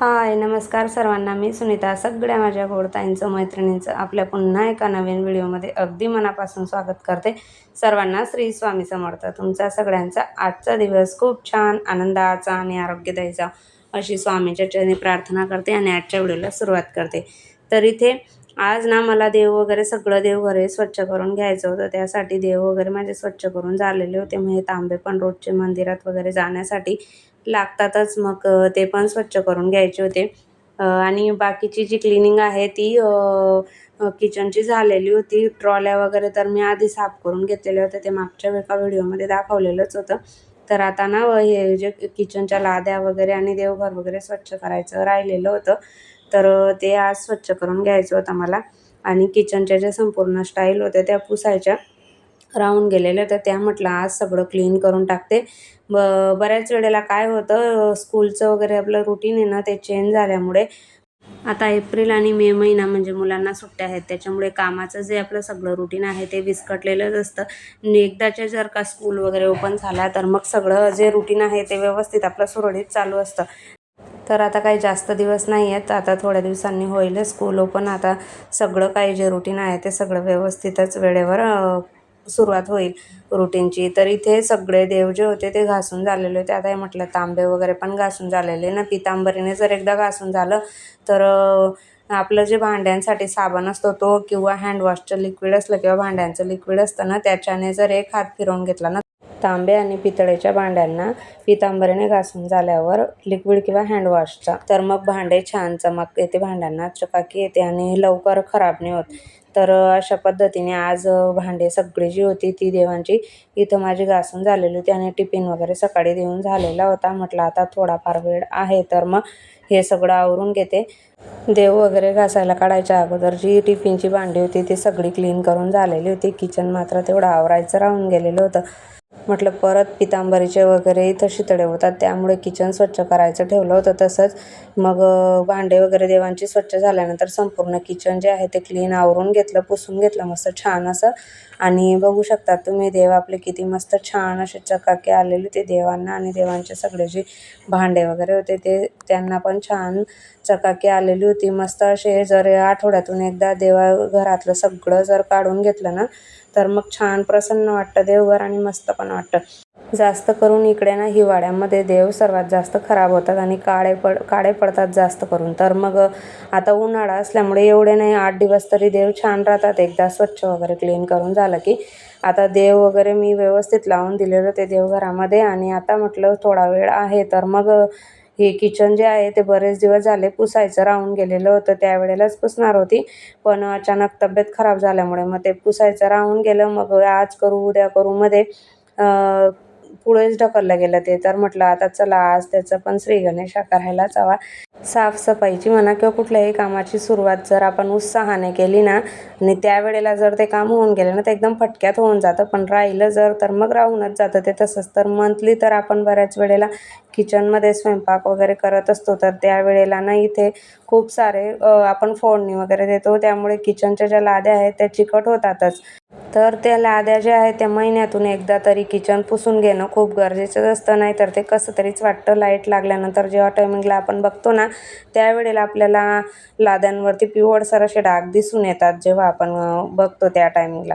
हाय नमस्कार सर्वांना. मी सुनीता. सगळ्या माझ्या गोडताईंचं मैत्रिणींचं आपल्या पुन्हा एका नवीन व्हिडिओमध्ये अगदी मनापासून स्वागत करते. सर्वांना श्री स्वामी समर्थ. तुमचा सगळ्यांचा आजचा दिवस खूप छान आनंदाचा आणि आरोग्यदायीचा अशी स्वामीच्या चरणी प्रार्थना करते आणि आजच्या व्हिडिओला सुरुवात करते. तर इथे आज ना मला देव वगैरे सगळं देवघर स्वच्छ करून घ्यायचं होतं. त्यासाठी देव वगैरे माझे स्वच्छ करून झालेले होते. मग हे तांबे पण रोजचे मंदिरात वगैरे जाण्यासाठी लागतातच. मग ते पण स्वच्छ करून घ्यायचे होते. आणि बाकीची जी क्लिनिंग आहे ती किचनची झालेली होती. ट्रॉल्या वगैरे तर मी आधी साफ करून घेतलेले होते ते मागच्या एका व्हिडिओमध्ये दाखवलेलंच होतं. तर आता ना हे जे किचनच्या लाद्या वगैरे आणि देवघर वगैरे स्वच्छ करायचं राहिलेलं होतं. तर ते आज स्वच्छ करून घ्यायचं होतं मला आणि किचनच्या ज्या संपूर्ण स्टाईल होत्या त्या पुसायच्या. राहून गेलेल्या तर त्या म्हटलं आज सगळं क्लीन करून टाकते. ब बऱ्याच वेळेला काय होतं स्कूलचं वगैरे आपलं रुटीन आहे ना ते चेंज झाल्यामुळे. आता एप्रिल आणि मे महिना म्हणजे मुलांना सुट्ट्या आहेत. त्याच्यामुळे कामाचं जे आपलं सगळं रुटीन आहे ते विस्कटलेलंच असतं. एकदाच्या जर का स्कूल वगैरे ओपन झाला तर मग सगळं जे रुटीन आहे ते व्यवस्थित आपलं सुरळीत चालू असतं. तर आता काही जास्त दिवस नाही आहेत आता थोड्या दिवसांनी होईल. स्कूल ओपन आता सगळं काही जे रुटीन आहे ते सगळं व्यवस्थितच वेळेवर सुरुवात होईल रुटीनची तर इथे सगळे देव जे होते ते घासून झालेले होते. आता हे म्हटलं तांबे वगैरे पण घासून झालेले ना. पितांबरीने जर एकदा घासून झालं तर आपलं जे भांड्यांसाठी साबण असतो तो किंवा हँडवॉशचं लिक्विड असलं किंवा भांड्यांचं लिक्विड असतं ना त्याच्याने जर एक हात फिरवून घेतला ना तांबे आणि पितळेच्या भांड्यांना पितांबरीने घासून झाल्यावर लिक्विड किंवा हँडवॉशचा तर मग भांडे छान चमक येते भांड्यांना चकाकी येते आणि लवकर खराब नाही होत. तर अशा पद्धतीने आज भांडे सगळी जी होती ती देवांची. इथं माझी घासून झालेली होती आणि टिफिन वगैरे सकाळी देऊन झालेला होता. म्हटलं आता थोडाफार वेळ आहे तर मग हे सगळं आवरून घेते. देव वगैरे घासायला काढायच्या अगोदर जी टिफिनची भांडी होती ती सगळी क्लीन करून झालेली होती. किचन मात्र तेवढं आवरायचं राहून गेलेलं होतं. म्हटलं परत पितांबरीचे वगैरे इथं शितळे होतात. त्यामुळे किचन स्वच्छ करायचं ठेवलं होतं तसंच. मग भांडे वगैरे देवांची स्वच्छ झाल्यानंतर संपूर्ण किचन जे आहे ते क्लीन आवरून घेतलं पुसून घेतलं मस्त छान असं. आणि बघू शकता तुम्ही देव आपले किती मस्त छान असे चकाके आलेले ते देवांना आणि देवांचे सगळे जे भांडे वगैरे होते ते त्यांना पण छान चकाकी आलेली होती. मस्त असे जर आठवड्यातून एकदा देवा घरातलं सगळं जर काढून घेतलं ना तर मग छान प्रसन्न वाटतं देवघर आणि मस्त पण वाटतं. जास्त करून इकडे ना हिवाळ्यामध्ये देव सर्वात जास्त खराब होतात आणि काळे पड काळे पडतात जास्त करून. तर मग आता उन्हाळा असल्यामुळे एवढे नाही आठ दिवस तरी देव छान राहतात. एकदा स्वच्छ वगैरे क्लीन करून झालं की आता देव वगैरे मी व्यवस्थित लावून दिलेलं ते देवघरामध्ये आणि आता म्हटलं थोडा वेळ आहे तर मग हे किचन जे आहे ते बरेच दिवस झाले पुसायचं राहून गेलेलं होतं त्यावेळेलाच पुसणार होती. पण अचानक तब्येत खराब झाल्यामुळे मग ते पुसायचं राहून गेलं. मग आज करू उद्या करू. मध्ये पुढेच ढकललं गेलं ते. तर म्हटलं आता चला आज त्याचं पण श्रीगणेशा करायलाच हवा साफसफाईची म्हणा किंवा कुठल्याही कामाची सुरुवात जर आपण उत्साहाने केली ना आणि त्यावेळेला जर ते काम होऊन गेलं ना तर एकदम फटक्यात होऊन जातं. पण राहिलं जर तर मग राहूनच जातं. ते तसंच. तर मंथली तर आपण बऱ्याच वेळेला किचनमध्ये स्वयंपाक वगैरे करत असतो. तर त्यावेळेला ना इथे खूप सारे आपण फोडणी वगैरे देतो. त्यामुळे किचनच्या ज्या लाद्या आहेत त्या चिकट होतातच. तर त्या लाद्या ज्या आहेत त्या महिन्यातून एकदा तरी किचन पुसून घेणं खूप गरजेचं असतं. नाही तर ते कसं तरीच वाटतं. लाइट लागल्यानंतर जेव्हा टायमिंगला आपण बघतो ना त्यावेळेला आपल्याला लाद्यांवरती पिवळसर असे डाग दिसून येतात जेव्हा आपण बघतो त्या टायमिंगला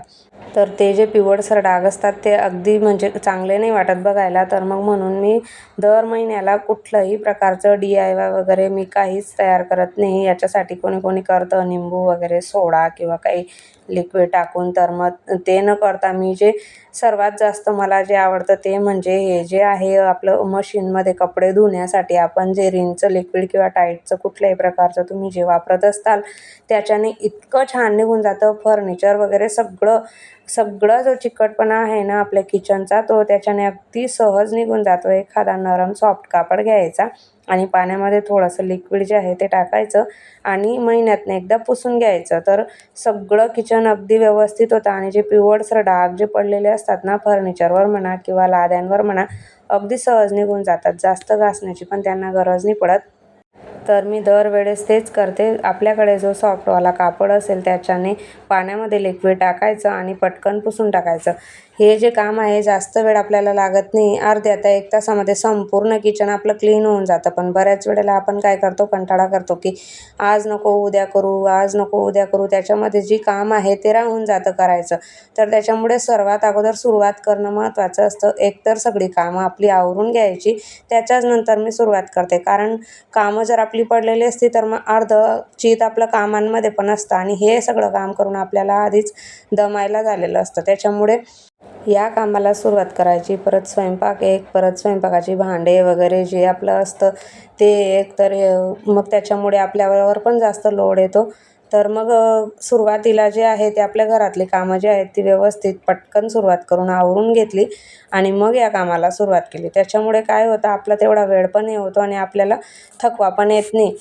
तर ते जे पिवळसर डाग असतात ते अगदी म्हणजे चांगले नाही वाटत बघायला. तर मग म्हणून मी दर महिन्याला कुठलंही प्रकारचं डी आय वाय वगैरे मी काहीच तयार करत नाही. याच्यासाठी कोणी कोणी करतं निंबू वगैरे सोडा किंवा काही लिक्विड टाकून. तर मग ते न करता मी जे सर्वात जास्त मला जे आवडतं ते म्हणजे हे जे आहे आपलं मशीनमध्ये कपडे धुण्यासाठी आपण जे रिनचं लिक्विड किंवा टाईटचं कुठल्याही प्रकारचं तुम्ही जे वापरत असताल त्याच्याने इतकं छान निघून जातं. फर्निचर वगैरे सगळं सगळं जो चिकटपणा आहे ना आपल्या किचनचा तो त्याच्याने अगदी सहज निघून जातो. एखादा नरम सॉफ्ट कापड घ्यायचा आणि पाण्यामध्ये थोडंसं लिक्विड जे आहे ते टाकायचं आणि महिन्यातनं एकदा पुसून घ्यायचं. तर सगळं किचन अगदी व्यवस्थित होतं आणि जे पिवळसर डाग जे पडलेले असतात ना फर्निचरवर म्हणा किंवा लाद्यांवर म्हणा अगदी सहज निघून जातात. जास्त घासण्याची पण त्यांना गरज नाही पडत. तर मी दरवेळेस तेच करते. आपल्याकडे जो सॉफ्टवाला कापड असेल त्याच्याने पाण्यामध्ये लिक्विड टाकायचं आणि पटकन पुसून टाकायचं. हे जे काम आहे जास्त वेळ आपल्याला लागत नाही. अर्ध्या त्या एक तासामध्ये संपूर्ण किचन आपलं क्लीन होऊन जातं. पण बऱ्याच वेळेला आपण काय करतो कंटाळा करतो की आज नको उद्या करू आज नको उद्या करू. त्याच्यामध्ये जी काम आहे ते राहून जातं करायचं. तर त्याच्यामुळे सर्वात अगोदर सुरुवात करणं महत्त्वाचं असतं. एकतर सगळी कामं आपली आवरून घ्यायची त्याच्याच नंतर मी सुरुवात करते. कारण कामं जर आपली पडलेली असती तर मग अर्ध चित आपलं कामांमध्ये पण असतं. आणि हे सगळं काम करून आपल्याला आधीच दमायला झालेलं असतं. त्याच्यामुळे या कामाला सुरुवात करायची. परत स्वयंपाक एक परत स्वयंपाकाची भांडे वगैरे जे आपलं असतं ते एक तर मग त्याच्यामुळे आपल्यावर पण जास्त लोड येतो. तर मग सुरुवातीला जे आहे ते आपल्या घरातली कामं जी आहेत ती व्यवस्थित पटकन सुरुवात करून आवरून घेतली आणि मग या कामाला सुरुवात केली. त्याच्यामुळे काय होतं आपला तेवढा वेळ पण हे होतो आणि आपल्याला थकवा पण येत नाही.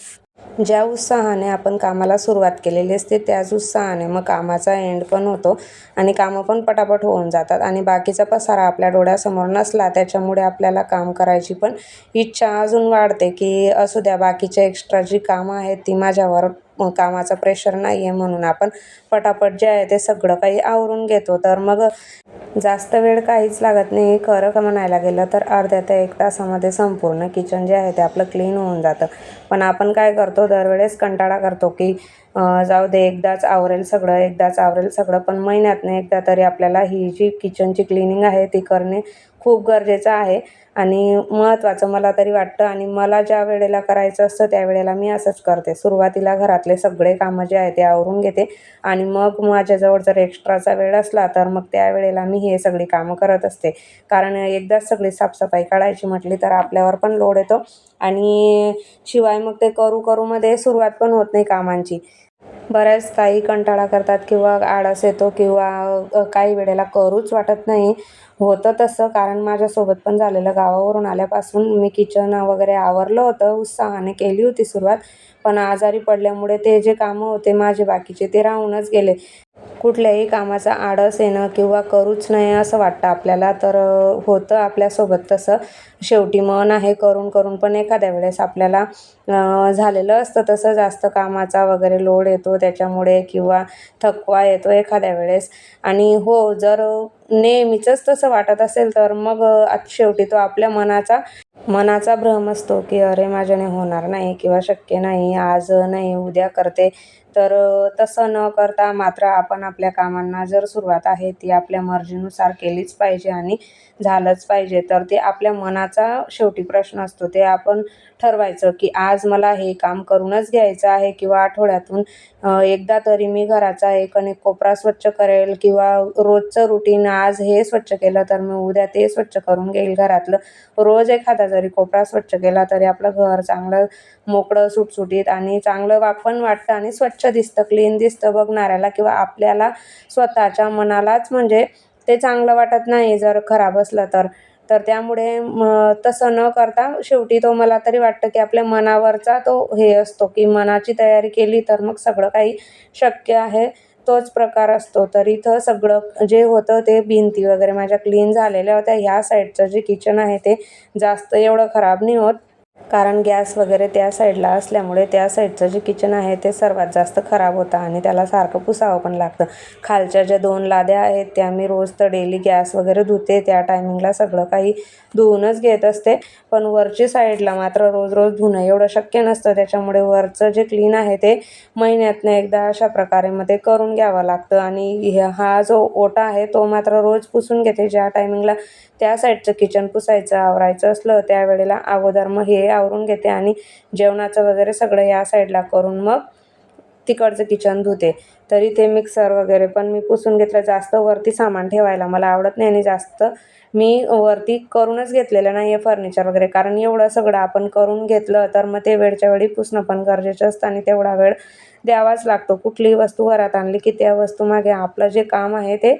ज्या उत्साहाने आपण कामाला सुरुवात केलेली असते त्याच उत्साहाने मग कामाचा एंड पण होतो आणि कामं पण पटापट होऊन जातात. आणि बाकीचा पसारा आपल्या डोळ्यासमोर नसला त्याच्यामुळे आपल्याला काम करायची पण इच्छा अजून वाढते की असू द्या बाकीचे एक्स्ट्रा जी कामं आहेत ती माझ्यावर कामाचा प्रेशर नाही आहे म्हणून आपण पटापट जे आहे ते सगळं काही आवरून घेतो. तर मग जास्त वेळ काहीच लागत नाही. खरं का म्हणायला गेलं तर अर्ध्या ते एक तासामध्ये संपूर्ण किचन जे आहे ते आपलं क्लीन होऊन जातं. पण आपण काय करतो? दरवेळेस कंटाळा करतो की जाऊ दे एकदाच आवरेल सगळं एकदाच आवरेल सगळं पण महिन्यातनं एकदा तरी आपल्याला ही जी किचनची क्लिनिंग आहे ती करणे खूप गरजेचं आहे. आणि महत्त्वाचं मला तरी वाटतं आणि मला ज्या वेळेला करायचं असतं त्यावेळेला मी असंच करते. सुरुवातीला घरातले सगळे कामं जे आहे ते आवरून घेते आणि मग माझ्याजवळ जर एक्स्ट्राचा वेळ असला तर मग त्यावेळेला मी हे सगळी कामं करत असते. कारण एकदाच सगळी साफसफाई काढायची म्हटली तर आपल्यावर पण लोड येतो आणि शिवाय मग ते करू करूमध्ये सुरुवात पण होत नाही कामांची. बऱ्याच ताई कंटाळा करतात किंवा आळस येतो किंवा काही वेळेला करूच वाटत नाही. होतं तसं कारण माझ्यासोबत पण झालेलं गावावरून आल्यापासून मी किचन वगैरे आवरलं होतं उत्साहाने केली होती सुरुवात. पण आजारी पडल्यामुळे ते जे कामं होते माझे बाकीचे ते राहूनच गेले. कुठल्याही कामाचा आळस येणं किंवा करूच नाही असं वाटतं आपल्याला तर होतं आपल्यासोबत तसं. शेवटी मन आहे करून करून पण एखाद्या वेळेस आपल्याला झालेलं असतं. तसं जास्त कामाचा वगैरे लोड येतो त्याच्यामुळे किंवा थकवा येतो एखाद्या वेळेस. आणि हो जर नेहमीचंच तसं वाटत असेल तर मग शेवटी तो आपल्या मनाचा मनाचा भ्रम असतो की अरे माझ्याने होणार नाही किंवा शक्य नाही आज नाही उद्या करते. तर तसं न करता मात्र आपण आपल्या कामांना जर सुरुवात आहे ती आपल्या मर्जीनुसार केलीच पाहिजे आणि झालंच पाहिजे तर ते आपल्या मनाचा शेवटी प्रश्न असतो. ते आपण ठरवायचं की आज मला हे काम करूनच घ्यायचं आहे किंवा आठवड्यातून एकदा तरी मी घराचा एक आणि कोपरा स्वच्छ करेल किंवा रोजचं रुटीन आज हे स्वच्छ केलं तर मी उद्या ते स्वच्छ करून घेईल घरातलं. रोज एखादा जरी कोपरा स्वच्छ केला तरी आपलं घर चांगलं मोकळं सुटसुटीत आणि चांगलं वा पण वाटतं आणि स्वच्छ दिसतं क्लीन दिसतं बघणाऱ्याला किंवा आपल्याला स्वतःच्या मनालाच म्हणजे ते चांगलं वाटत नाही जर खराब असलं तर. तर त्यामुळे मग तसं न करता शेवटी तो मला तरी वाटतं की आपल्या मनावरचा तो हे असतो की मनाची तयारी केली तर मग सगळं काही शक्य आहे. तोच प्रकार असतो. तर इथं सगळं जे होतं ते भिंती वगैरे माझ्या क्लीन झालेल्या होत्या. ह्या साईडचं जे किचन आहे ते जास्त एवढं खराब नाही होत. कारण गॅस वगैरे त्या साईडला असल्यामुळे त्या साईडचं जे किचन आहे ते सर्वात जास्त खराब होतं आणि त्याला सारखं पुसावं पण लागतं. खालच्या ज्या दोन लाद्या आहेत त्या मी रोज तर डेली गॅस वगैरे धुते. त्या टायमिंगला सगळं काही धुवूनच घेत असते. पण वरची साईडला मात्र रोज रोज धुणं एवढं शक्य नसतं. त्याच्यामुळे वरचं जे क्लीन आहे ते महिन्यातनं एकदा अशा प्रकारे मग ते करून घ्यावं लागतं. आणि हा जो ओटा आहे तो मात्र रोज पुसून घेते. ज्या टायमिंगला त्या साईडचं किचन पुसायचं आवरायचं असलं त्यावेळेला अगोदर मग हे आवरून घेते आणि जेवणाचं वगैरे सगळं या साईडला करून मग तिकडचं किचन धुते. तरी ते मिक्सर वगैरे पण मी पुसून घेतलं. जास्त वरती सामान ठेवायला मला आवडत नाही आणि जास्त मी वरती करूनच घेतलेलं नाही आहे फर्निचर वगैरे. कारण एवढं सगळं आपण करून घेतलं तर मग ते वेळच्या वेळी पुसणं पण गरजेचं असतं आणि तेवढा वेळ द्यावाच लागतो. कुठलीही वस्तू घरात आणली की त्या वस्तू मागे आपलं जे काम आहे ते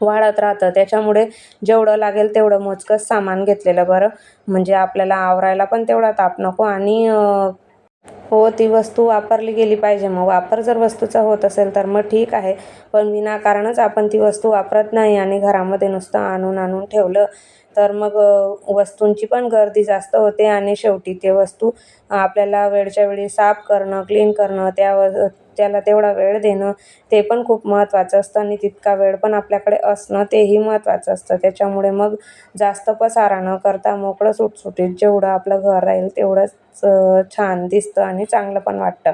वाढत राहतं. त्याच्यामुळे जेवढं लागेल तेवढं मोजकंच सामान घेतलेलं बरं. म्हणजे आपल्याला आवरायला पण तेवढा ताप नको आणि हो ती वस्तू वापरली गेली पाहिजे. मग वापर जर वस्तूचा होत असेल तर मग ठीक आहे. पण विनाकारणच आपण ती वस्तू वापरत नाही आणि घरामध्ये नुसतं आणून आणून ठेवलं तर मग वस्तूंची पण गर्दी जास्त होते आणि शेवटी ते वस्तू आपल्याला वेळच्या वेळी साफ करणं क्लीन करणं त्या व त्याला तेवढा वेळ देणं ते पण खूप महत्त्वाचं असतं आणि तितका वेळ पण आपल्याकडे असणं तेही महत्त्वाचं असतं. त्याच्यामुळे मग जास्त पसारा न करता मोकळं सुटसुटीत जेवढं आपलं घर राहील तेवढंच छान दिसतं आणि चांगलं पण वाटतं.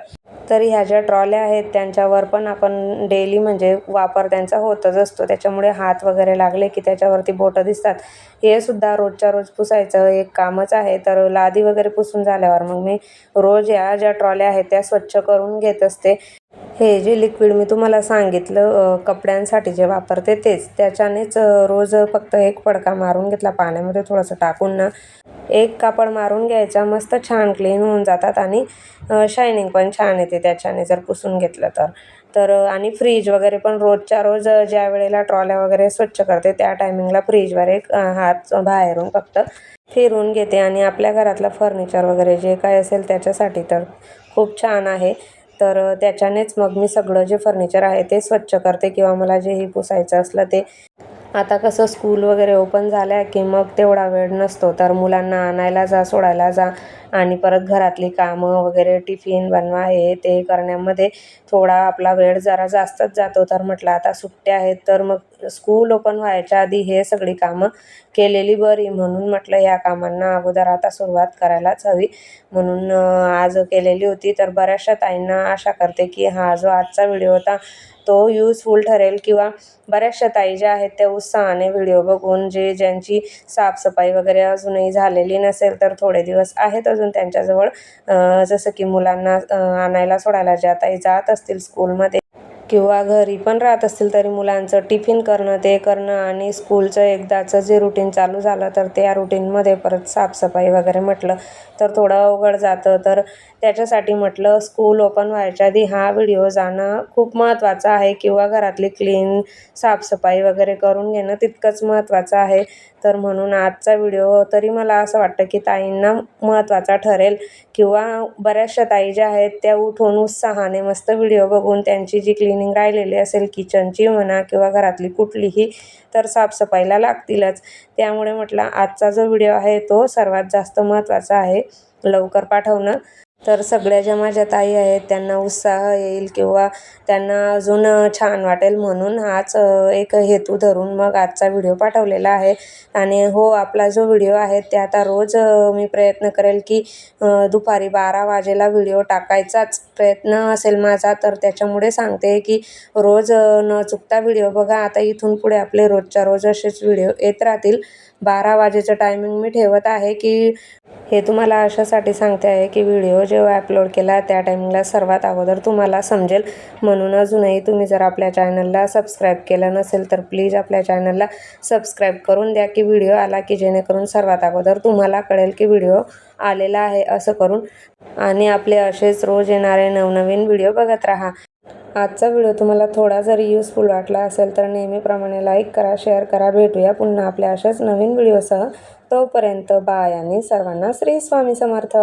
तर ह्या ज्या ट्रॉल्या आहेत त्यांच्यावर पण आपण डेली म्हणजे वापर त्यांचा होतच असतो. त्याच्यामुळे हात वगैरे लागले की त्याच्यावरती बोटं दिसतात. हे सुद्धा रोजच्या रोज पुसायचं एक कामच आहे. तर लादी वगैरे पुसून झाल्यावर मग मी रोज या ज्या ट्रॉल्या आहेत त्या स्वच्छ करून घेत असते. हे जे लिक्विड मी तुम्हाला सांगितलं कपड्यांसाठी जे वापरते तेच. त्याच्यानेच रोज फक्त एक पडका मारून घेतला. पाण्यामध्ये थोडंसं टाकून ना एक कापड मारून घ्यायचा मस्त छान क्लीन होऊन जातात आणि शायनिंग पण छान येते त्याच्याने जर पुसून घेतलं तर. तर आणि फ्रीज वगैरे पण रोजच्या रोज ज्या वेळेला ट्रॉल्या वगैरे स्वच्छ करते त्या टायमिंगला फ्रीजवर एक हात बाहेरून फक्त फिरून घेते आणि आपल्या घरातलं फर्निचर वगैरे जे काय असेल त्याच्यासाठी तर खूप छान आहे. तर त्याच्यानेच मग मी सगळं जे फर्निचर आहे ते स्वच्छ करते किंवा मला जेही पुसायचं असलं ते आता कसं स्कूल वगैरे ओपन झाल्या की मग तेवढा वेळ नसतो. तर मुलांना आणायला जा सोडायला जा आणि परत घरातली कामं वगैरे टिफिन बनवा हे ते करण्यामध्ये थोडा आपला वेळ जरा जास्तच जातो. तर म्हटलं आता सुट्ट्या आहेत तर मग स्कूल ओपन व्हायच्या आधी हे सगळी कामं केलेली बरी. म्हणून म्हटलं या कामांना अगोदर आता सुरुवात करायलाच हवी. म्हणून आज केलेली होती. तर बऱ्याचशा ताईंना आशा करते की हा जो आजचा व्हिडिओ होता तो यूजफुल ठरेल किंवा बऱ्याचशा ताई ज्या आहेत त्या उत्साहाने व्हिडिओ बघून जे ज्यांची साफसफाई वगैरे अजूनही झालेली नसेल तर थोडे दिवस आहेत अजून त्यांच्याजवळ. जसं की मुलांना आणायला सोडायला ज्या ताई जात असतील स्कूलमध्ये किंवा घरी पण राहत असतील तरी मुलांचं टिफिन करणं ते करणं आणि स्कूलचं एकदाचं जे रुटीन चालू झालं तर त्या रुटीनमध्ये परत साफसफाई वगैरे म्हटलं तर थोडं अवघड जातं. तर त्याच्यासाठी म्हटलं स्कूल ओपन व्हायच्या आधी हा व्हिडिओ जाणं खूप महत्त्वाचं आहे किंवा घरातली क्लीन साफसफाई वगैरे करून घेणं तितकंच महत्त्वाचं आहे. तर म्हणून आजचा व्हिडिओ तरी मला असं वाटतं की ताईंना महत्त्वाचा ठरेल किंवा बऱ्याचशा ताई ज्या आहेत त्या उठून उत्साहाने मस्त व्हिडिओ बघून त्यांची जी क्लीन क्लिनिंग राहिलेली असेल किचनची म्हणा किंवा घरातली कुठलीही तर साफसफाईला लागतीलच. त्यामुळे म्हटलं आजचा जो व्हिडिओ आहे तो सर्वात जास्त महत्त्वाचा आहे. लवकर पाठवणं. तर सगळ्या ज्या माझ्या ताई आहेत त्यांना उत्साह येईल किंवा त्यांना अजून छान वाटेल म्हणून हाच एक हेतू धरून मग आजचा व्हिडिओ पाठवलेला आहे. आणि हो आपला जो व्हिडिओ आहे ते आता रोज मी प्रयत्न करेल की दुपारी बारा वाजेला व्हिडिओ टाकायचाच प्रयत्न असेल माझा तर त्याच्यामुळे सांगते की रोज न चुकता व्हिडिओ बघा. आता इथून पुढे आपले रोजच्या रोज असेच व्हिडिओ येत राहतील. बारा वाजेचं टायमिंग मी ठेवत आहे की हे तुम्हाला अशासाठी सांगते आहे की व्हिडिओ जेव्हा अपलोड केला त्या टायमिंगला सर्वात अगोदर तुम्हाला समजेल. म्हणून अजूनही तुम्ही जर आपल्या चॅनलला सबस्क्राईब केलं नसेल तर प्लीज आपल्या चॅनलला सबस्क्राईब करून द्या की व्हिडिओ आला की जेणेकरून सर्वात अगोदर तुम्हाला कळेल की व्हिडिओ आलेला आहे असं करून. आणि आपले असेच रोज येणारे नवनवीन व्हिडिओ बघत राहा. आजचा व्हिडिओ तुम्हाला थोडा जरी युजफुल वाटला असेल तर नेहमीप्रमाणे लाईक करा शेअर करा. भेटूया पुन्हा आपल्या अशाच नवीन व्हिडिओसह तोपर्यंत बाय आणि सर्वांना श्री स्वामी समर्थ.